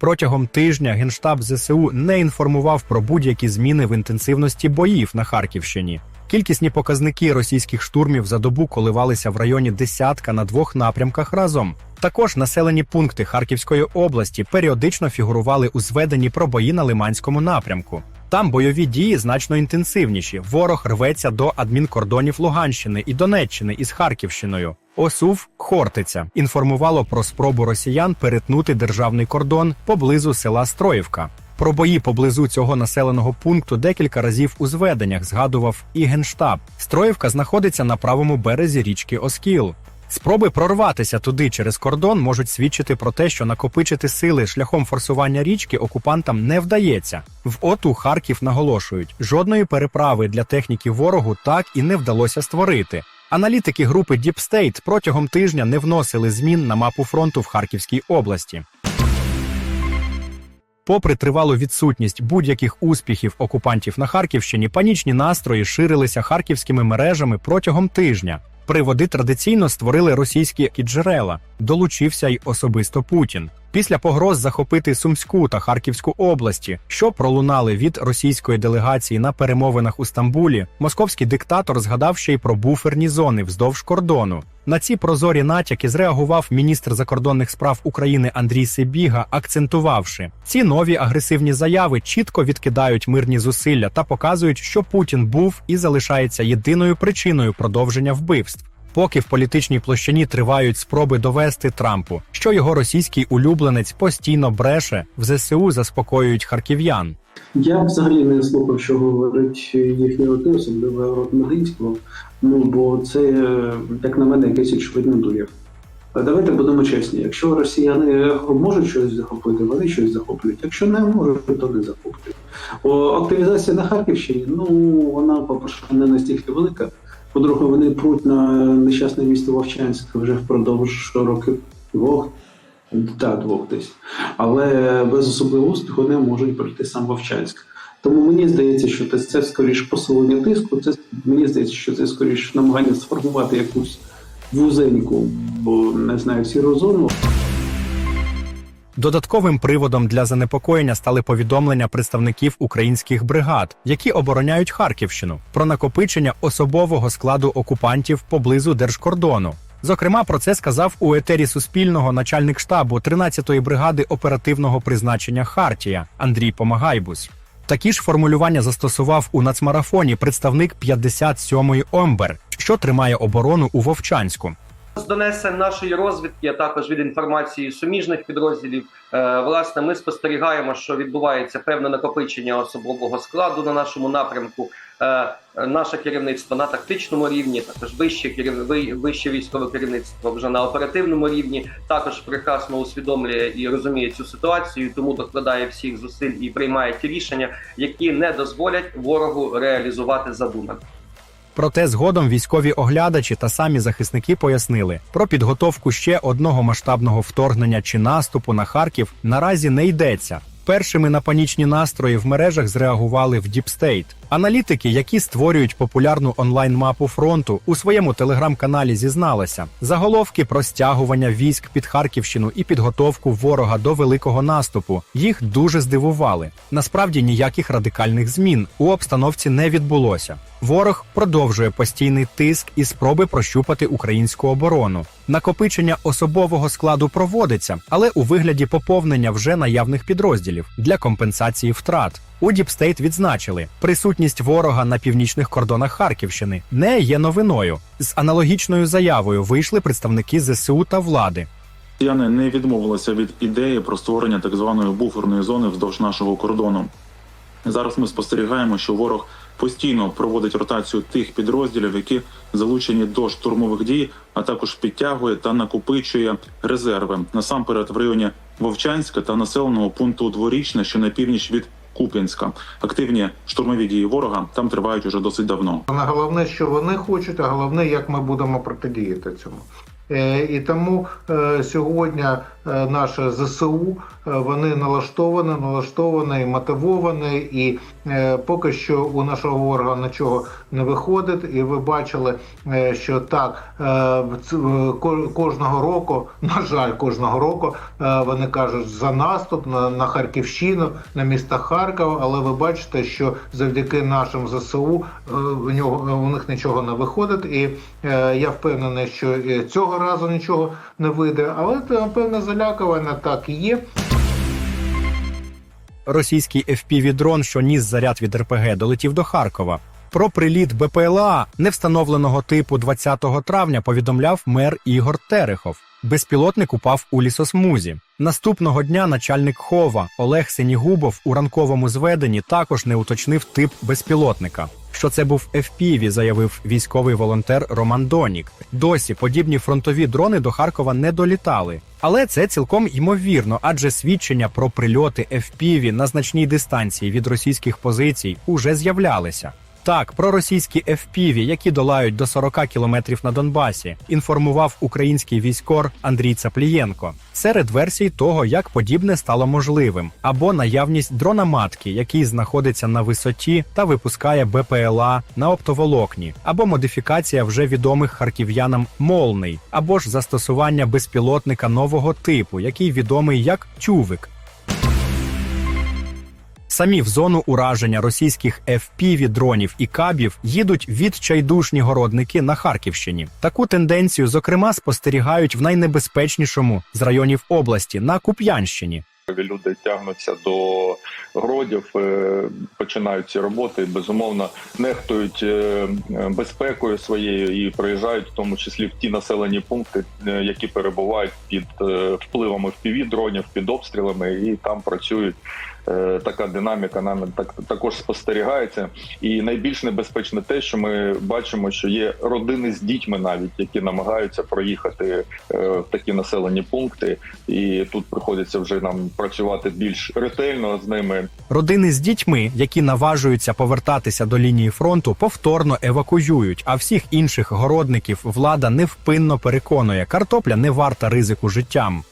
Протягом тижня генштаб ЗСУ не інформував про будь-які зміни в інтенсивності боїв на Харківщині. Кількісні показники російських штурмів за добу коливалися в районі десятка на двох напрямках разом. Також населені пункти Харківської області періодично фігурували у зведенні про бої на Лиманському напрямку. Там бойові дії значно інтенсивніші. Ворог рветься до адмінкордонів Луганщини і Донеччини із Харківщиною. ОСУВ Хортиця інформувало про спробу росіян перетнути державний кордон поблизу села Строївка. Про бої поблизу цього населеного пункту декілька разів у зведеннях згадував і генштаб. Строївка знаходиться на правому березі річки Оскіл. Спроби прорватися туди через кордон можуть свідчити про те, що накопичити сили шляхом форсування річки окупантам не вдається. В ОТУ Харків наголошують, жодної переправи для техніки ворогу так і не вдалося створити. Аналітики групи Deep State протягом тижня не вносили змін на мапу фронту в Харківській області. Попри тривалу відсутність будь-яких успіхів окупантів на Харківщині, панічні настрої ширилися харківськими мережами протягом тижня. Приводи традиційно створили російські джерела. Долучився й особисто Путін. Після погроз захопити Сумську та Харківську області, що пролунали від російської делегації на перемовинах у Стамбулі, московський диктатор згадав ще й про буферні зони вздовж кордону. На ці прозорі натяки зреагував міністр закордонних справ України Андрій Сибіга, акцентувавши, ці нові агресивні заяви чітко відкидають мирні зусилля та показують, що Путін був і залишається єдиною причиною продовження вбивств. Поки в політичній площині тривають спроби довести Трампу, що його російський улюбленець постійно бреше, в ЗСУ заспокоюють харків'ян. Я взагалі не слухав, що говорить їхні роти, особливо рот Ногинського. Ну бо це, е, як на мене, якийсь очевидний дурів. Давайте будемо чесні. Якщо росіяни можуть щось захопити, вони щось захоплюють. Якщо не можуть, то не захоплюють. О, активізація на Харківщині, ну вона, по-перше, не настільки велика. По-друге, вони пруть на нещасне місто Вовчанськ вже впродовж років двох, та двох десь. Але без особливого успіху не можуть пройти сам Вовчанськ. Тому мені здається, що це, це скоріш посилення тиску. Це мені здається, що це скоріш намагання сформувати якусь вузеньку, бо не знаю, сіру зону. Додатковим приводом для занепокоєння стали повідомлення представників українських бригад, які обороняють Харківщину, про накопичення особового складу окупантів поблизу держкордону. Зокрема, про це сказав у етері Суспільного начальник штабу 13-ї бригади оперативного призначення Хартія Андрій Помагайбус. Такі ж формулювання застосував у нацмарафоні представник 57-ї ОМБЕР, що тримає оборону у Вовчанську. З донесень нашої розвідки, а також від інформації суміжних підрозділів, е, власне, ми спостерігаємо, що відбувається певне накопичення особового складу на нашому напрямку. Е, Наше керівництво на тактичному рівні, також вище керів... вище військове керівництво вже на оперативному рівні, також прекрасно усвідомлює і розуміє цю ситуацію, тому докладає всіх зусиль і приймає ті рішення, які не дозволять ворогу реалізувати задумане. Проте згодом військові оглядачі та самі захисники пояснили, про підготовку ще одного масштабного вторгнення чи наступу на Харків наразі не йдеться. Першими на панічні настрої в мережах зреагували в State. Аналітики, які створюють популярну онлайн-мапу фронту, у своєму телеграм-каналі зізналися заголовки про стягування військ під Харківщину і підготовку ворога до великого наступу. Їх дуже здивували. Насправді ніяких радикальних змін у обстановці не відбулося. Ворог продовжує постійний тиск і спроби прощупати українську оборону. Накопичення особового складу проводиться, але у вигляді поповнення вже наявних підрозділів для компенсації втрат. У Діпстейт відзначили, присутність ворога на північних кордонах Харківщини не є новиною. З аналогічною заявою вийшли представники ЗСУ та влади. Росіяни не відмовилися від ідеї про створення так званої буферної зони вздовж нашого кордону. Зараз ми спостерігаємо, що ворог постійно проводить ротацію тих підрозділів, які залучені до штурмових дій, а також підтягує та накопичує резерви насамперед в районі Вовчанська та населеного пункту Дворічне, що на північ від Куп'янська. Активні штурмові дії ворога там тривають уже досить давно. На головне, що вони хочуть, а головне, як ми будемо протидіяти цьому. Е, І тому е, сьогодні наше ЗСУ. Е, Вони налаштовані, налаштовані, мотивовані, і е, поки що у нашого ворога нічого не виходить. І ви бачили, е, що так е, в е, кожного року, на жаль, кожного року е, вони кажуть за наступ на, Харківщину, на місто Харків. Але ви бачите, що завдяки нашим ЗСУ е, у нього у них нічого не виходить, і е, я впевнений, що цього разу нічого не вийде. Але це певне залякування так і є. Російський FPV-дрон, що ніс заряд від РПГ, долетів до Харкова. Про приліт БПЛА невстановленого типу 20 травня повідомляв мер Ігор Терехов. Безпілотник упав у лісосмузі. Наступного дня начальник хова Олег Сенігубов у ранковому зведенні також не уточнив тип безпілотника. Що це був FPV, заявив військовий волонтер Роман Донік. Досі подібні фронтові дрони до Харкова не долітали. Але це цілком ймовірно, адже свідчення про прильоти FPV на значній дистанції від російських позицій уже з'являлися. Так, про російські FPV, які долають до 40 кілометрів на Донбасі, інформував український військор Андрій Цаплієнко. Серед версій того, як подібне стало можливим, або наявність дрона матки, який знаходиться на висоті та випускає БПЛА на оптоволокні, або модифікація вже відомих харків'янам молний, або ж застосування безпілотника нового типу, який відомий як тювик. Самі в зону ураження російських FPV дронів і кабів їдуть відчайдушні городники на Харківщині. Таку тенденцію, зокрема, спостерігають в найнебезпечнішому з районів області на Куп'янщині. Люди тягнуться до городів, е, починають ці роботи. Безумовно, нехтують е, безпекою своєю і приїжджають, в тому числі в ті населені пункти, е, які перебувають під впливами впівдронів, під обстрілами, і там працюють. Е, Така динаміка нами так також спостерігається, і найбільш небезпечне те, що ми бачимо, що є родини з дітьми, навіть які намагаються проїхати е, в такі населені пункти, і тут приходиться вже нам працювати більш ретельно з ними. Родини з дітьми, які наважуються повертатися до лінії фронту, повторно евакуюють. А всіх інших городників влада невпинно переконує, картопля не варта ризику життям.